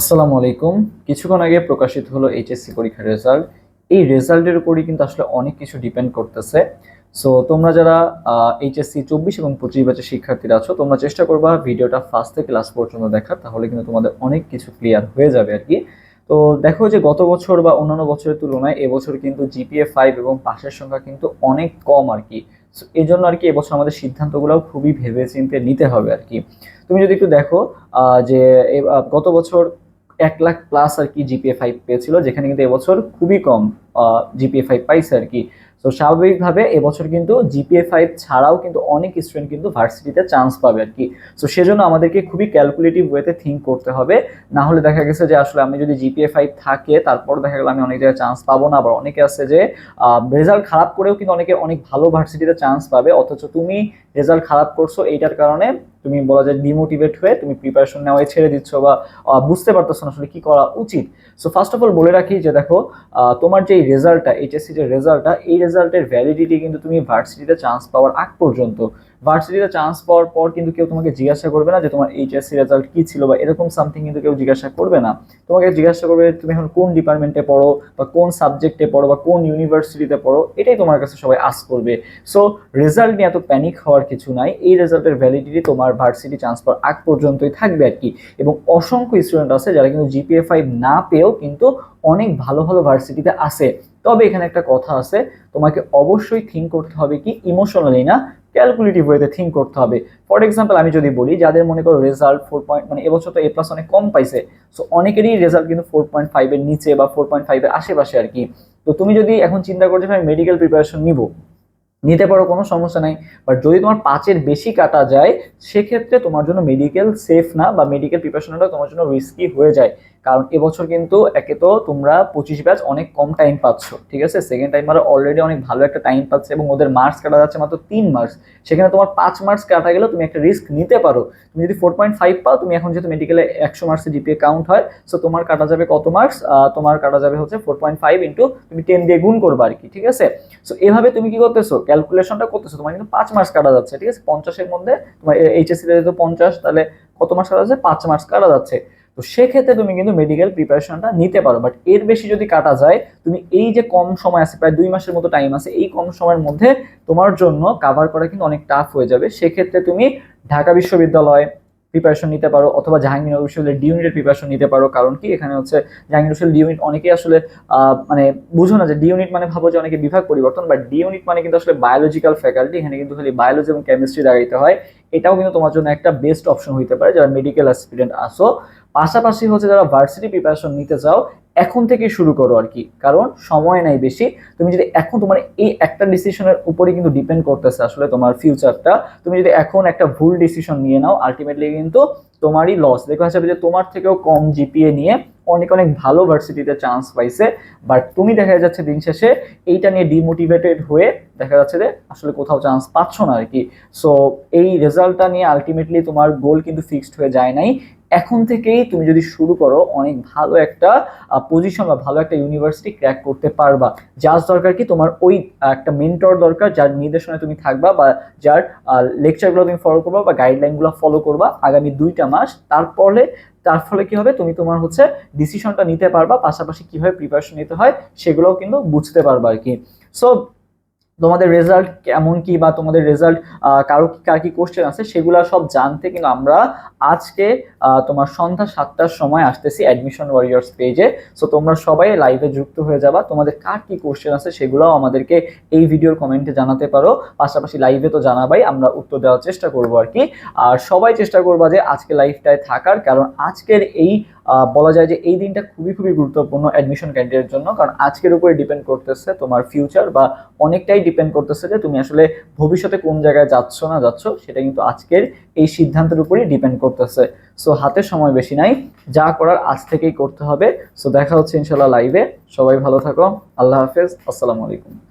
আসসালামু আলাইকুম। কিছুক্ষণ আগে প্রকাশিত হলো এইচএসসি পরীক্ষার রেজাল্ট। এই রেজাল্টের উপরই কিন্তু আসলে অনেক কিছু ডিপেন্ড করতেছে। সো, তোমরা যারা এইচএসসি চব্বিশ এবং পঁচিশ ব্যাচের শিক্ষার্থীরা আছো, তোমরা চেষ্টা করবা ভিডিওটা ফার্স্ট থেকে লাস্ট পর্যন্ত দেখার, তাহলে কিন্তু তোমাদের অনেক কিছু ক্লিয়ার হয়ে যাবে আর কি। তো, দেখো যে গত বছর বা অন্যান্য বছরের তুলনায় এবছর কিন্তু জিপিএ ফাইভ এবং পাশের সংখ্যা কিন্তু অনেক কম আর কি। এই জন্য আর কি এবছর আমাদের সিদ্ধান্তগুলোও খুবই ভেবে চিন্তে নিতে হবে আর কি। তুমি যদি একটু দেখো যে গত বছর এক লাখ প্লাস আর কি জিপিএ ফাইভ পেয়েছিল, যেখানে কিন্তু এবছর খুবই কম জিপিএ ফাইভ পাইছে আর কি। তো স্বাভাবিকভাবে এবছর কিন্তু জিপিএ ফাইভ ছাড়াও কিন্তু অনেক স্টুডেন্ট কিন্তু ভার্সিটিতে চান্স পাবে আর কি। তো সেজন্য আমাদেরকে খুবই ক্যালকুলেটিভ ওয়েতে থিঙ্ক করতে হবে। না হলে দেখা গেছে যে আসলে আমি যদি জিপিএ ফাইভ থাকে তারপর দেখা গেল আমি অনেক জায়গায় চান্স পাবো না। আবার অনেকে আছে যে রেজাল্ট খারাপ করেও কিন্তু অনেকে অনেক ভালো ভার্সিটিতে চান্স পাবে। অথচ তুমি রেজাল্ট খারাপ করছ, এইটার কারণে তুমি বলা যায় ডিমোটিভেট হয়ে তুমি প্রিপারেশন নেওয়াই ছেড়ে দিচ্ছ বা বুঝতে পারতেছো না আসলে কি করা উচিত। সো ফার্স্ট অফ অল বলে রাখি যে দেখো তোমার যে রেজাল্টটা এইচএসসি যে রেজাল্টটা এই রেজাল্টের ভ্যালিডিটি কিন্তু তুমি ভার্সিটিতে চান্স পাওয়ার আগ পর্যন্ত ভার্সিটিতে চান্স পাওয়ার পর কিন্তু কেউ তোমাকে জিজ্ঞাসা করবে না যে তোমার এইচএসসি রেজাল্ট কী ছিল বা এরকম সামথিং কিন্তু কেউ জিজ্ঞাসা করবে না। তোমাকে জিজ্ঞাসা করবে তুমি এখন কোন ডিপার্টমেন্টে পড়ো বা কোন সাবজেক্টে পড়ো বা কোন ইউনিভার্সিটিতে পড়ো, এটাই তোমার কাছে সবাই আস করবে। সো রেজাল্ট নিয়ে এত প্যানিক হওয়ার কিছু নাই। এই রেজাল্টের ভ্যালিডিটি তোমার ভার্সিটি চান্স পাওয়ার আগ পর্যন্তই থাকবে আর কি। এবং অসংখ্য স্টুডেন্ট আছে যারা কিন্তু জিপিএ ফাইভ না পেয়েও কিন্তু অনেক ভালো ভালো ভার্সিটিতে আসে তবে এখানে একটা কথা আছে, তোমাকে অবশ্যই থিঙ্ক করতে হবে কি ইমোশনালি না ক্যালকুলেটিভ ওয়েতে থিঙ্ক করতে হবে। ফর এক্সাম্পল আমি যদি বলি, যাদের মনে করো রেজাল্ট ফোর পয়েন্ট মানে এবছর তো এ প্লাস অনেক কম পাইছে সো অনেকেরই রেজাল্ট কিন্তু ফোর পয়েন্ট ফাইভের নিচে বা ফোর পয়েন্ট ফাইভের আশেপাশে আর কি। তো তুমি যদি এখন চিন্তা করছ আমি মেডিকেল প্রিপারেশন নিব, নিতে পারো, কোনো সমস্যা নাই বাট যদি তোমার পাঁচের বেশি কাটা যায়, সেক্ষেত্রে তোমার জন্য মেডিকেল সেফ না, বা মেডিকেল প্রিপারেশনটা তোমার জন্য রিস্কি হয়ে যায়। কারণ এবছর কিন্তু একে তো তোমরা পঁচিশ ব্যাচ অনেক কম টাইম পাচ্ছ, ঠিক আছে? সেকেন্ড টাইম আরও অলরেডি অনেক ভালো একটা টাইম পাচ্ছে এবং ওদের মার্কস কাটা যাচ্ছে মাত্র তিন মার্কস সেখানে তোমার পাঁচ মার্কস কাটা গেলে তুমি একটা রিস্ক নিতে পারো। তুমি যদি ফোর পয়েন্ট ফাইভ পাও, তুমি এখন যেহেতু মেডিকেলে একশো মার্কসের জিপিএ কাউন্ট হয় সো তোমার কাটা যাবে কত মার্কস তোমার কাটা যাবে হচ্ছে ফোর পয়েন্ট ফাইভ ইন্টু তুমি টেন দিয়ে গুণ করবে আর কি ঠিক আছে? সো এভাবে তুমি কি করতেছো? ক্যালকুলেশনটা করতেছো, তোমার কিন্তু পাঁচ মার্কস কাটা যাচ্ছে, ঠিক আছে? পঞ্চাশের মধ্যে তোমার এইচএসসি যেহেতু পঞ্চাশ, তাহলে কত মার্কস কাটা যাচ্ছে? পাঁচ মার্কস কাটা যাচ্ছে। তো সেক্ষেত্রে তুমি কিন্তু মেডিকেল প্রিপারেশনটা নিতে পারো। বাট এর বেশি যদি কাটা যায়, তুমি এই যে কম সময় আছে, প্রায় দুই মাসের মতো টাইম আছে, এই কম সময়ের মধ্যে তোমার জন্য কাভার করা কিন্তু অনেক টাফ হয়ে যাবে। সেক্ষেত্রে তুমি ঢাকা বিশ্ববিদ্যালয় প্রিপারেশন নিতে পারো, অথবা জাহাঙ্গীরনগর বিশ্ববিদ্যালয়ের ডি ইউনিটের প্রিপারেশন নিতে পারো। কারণ কি? এখানে হচ্ছে জাহাঙ্গীর বিশ্ববিদ্যালয় ডি ইউনিট অনেকেই আসলে মানে বুঝো না যে ডি ইউনিট মানে ভাবো যে অনেকে বিভাগ পরিবর্তন বাট ডি ইউনিট মানে কিন্তু আসলে বায়োলজিক্যাল ফ্যাকাল্টি এখানে কিন্তু খালি বায়োলজি এবং কেমিস্ট্রি দাঁড়াইতে হয়। এটাও কিন্তু তোমার জন্য একটা বেস্ট অপশন হইতে পারে, যারা মেডিকেল অ্যাসপিরেন্ট আসো পাশাপাশি হচ্ছে যারা ভার্সিটি প্রিপারেশন নিতে চাও, এখন থেকে শুরু করো আর কি। কারণ সময় নাই বেশি। তুমি যদি এখন তোমার এই একটা ডিসিশনের উপরে কিন্তু ডিপেন্ড করতেছে আসলে তোমার ফিউচারটা তুমি যদি এখন একটা ভুল ডিসিশন নিয়ে নাও আলটিমেটলি কিন্তু তোমারই লস দেখা যাবে যে তোমার থেকেও কম জিপিএ নিয়ে অনেক অনেক ভালো ভার্সিটিতে চান্স পাইছে। বাট তুমি দেখা যাচ্ছে দিন শেষে এইটা নিয়ে ডিমোটিভেটেড হয়ে দেখা যাচ্ছে যে আসলে কোথাও চান্স পাচ্ছ না আর কি। সো এই রেজাল্টটা নিয়ে আলটিমেটলি তোমার গোল কিন্তু ফিক্সড হয়ে যায় নাই। এখন থেকেই তুমি যদি শুরু করো, অনেক ভালো একটা পজিশন বা ভালো একটা ইউনিভার্সিটি ক্র্যাক করতে পারবা। যার দরকার কি তোমার ওই একটা মেন্টর দরকার যার নির্দেশনায় তুমি থাকবা বা যার লেকচারগুলো তুমি ফলো করবা বা গাইডলাইনগুলো ফলো করবা। আগামী দুইটা মাস তারপরে তার ফলে কি হবে? তুমি তোমার হচ্ছে ডিসিশনটা নিতে পারবা, পাশাপাশি কীভাবে প্রিপারেশন নিতে হয়, সেগুলোও কিন্তু বুঝতে পারবা আর কি। সো তোমাদের রেজাল্ট কেমন কি বা তোমাদের রেজাল্ট কারও কি, কার কি কোশ্চেন আছে সেগুলো সব জানতে কিন্তু আমরা আজকে তোমার সন্ধ্যা সাতটার সময় আসতেছি অ্যাডমিশন ওয়ারিয়ার্স পেজে সো তোমরা সবাই লাইভে যুক্ত হয়ে যাবা। তোমাদের কার কি কোশ্চেন আছে সেগুলোও আমাদেরকে এই ভিডিওর কমেন্টে জানাতে পারো। পাশাপাশি লাইভে তো জানাবাই, আমরা উত্তর দেওয়ার চেষ্টা করব আর কি। আর সবাই চেষ্টা করবা যে আজকে লাইভটায় থাকার, কারণ আজকের এই বলা যায় যে এই দিনটা খুবই খুবই গুরুত্বপূর্ণ অ্যাডমিশন ক্যান্ডিডেটের জন্য, কারণ আজকের উপরে ডিপেন্ড করতেছে তোমার ফিউচার বা অনেকটাই ডিপেন্ড করতেছে যে তুমি আসলে ভবিষ্যতে কোন জায়গায় যাচ্ছ না যাচ্ছ, সেটা কিন্তু আজকের এই সিদ্ধান্তের উপরই ডিপেন্ড করতেছে। সো হাতে সময় বেশি নাই, যা করার আজ থেকেই করতে হবে। সো দেখা হচ্ছে ইনশাল্লাহ লাইভে সবাই ভালো থাকো। আল্লাহ হাফেজ। আসসালামু আলাইকুম।